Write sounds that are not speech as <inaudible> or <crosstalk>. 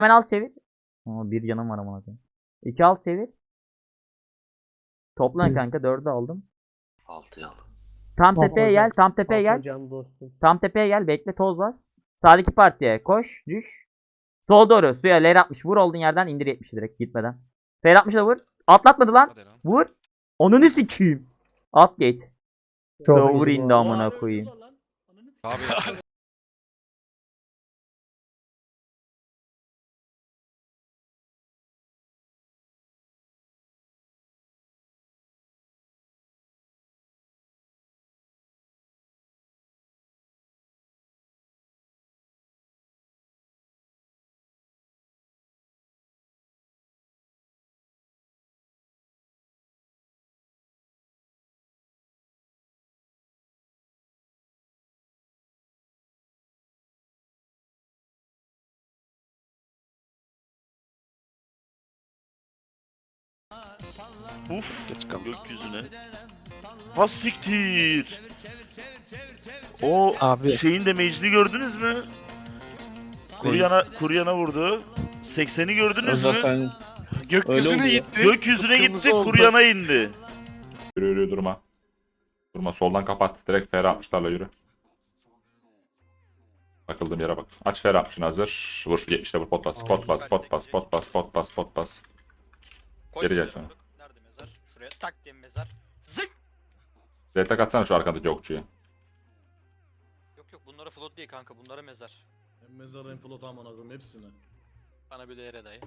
Hemen alt çevir. Aa, bir canım var amına koyayım. İki alt çevir. Toplan kanka dördü aldım. Altı aldım. Tam Tamam tepeye hocam. gel. Tam tepeye gel. Dostum. Tam tepeye gel. Bekle toz bas. Sağdaki partiye koş. Düş. Sol doğru. Suya ler 60. Vur olduğun yerden indir 70'i direkt gitmeden. Fer 60 da vur. Atlatmadı lan. Hadi lan. Vur. Onunu sikeyim. At gate. Çok iyi indi bu. amına koyayım. Abi <laughs> Uf gökyüzüne. Ha siktir. O Abi. şeyin damage'ini gördünüz mü? Kuryana, kuryana vurdu. 80'i gördünüz mü? Zaten Öyle gökyüzüne gitti. Gökyüzüne Kıpkırmızı gitti, oldu. kuryana indi. Yürü yürü durma. Durma soldan kapat. Direkt fer 60'larla yürü. Bakıldığım yere bak. Aç fer 60'ını hazır. Vur 70'te vur pot bas. Pot bas, pot bas, pot bas, pot bas, pot bas. Koy Geri gel sonra. Nerede mezar? Şuraya tak diye mezar. Zık! Zetek atsana şu arkadaki okçuyu. Yok yok bunlara float değil kanka bunlara mezar. Mezarın flotu amına koyayım hepsini. Bana bir de yere dayı.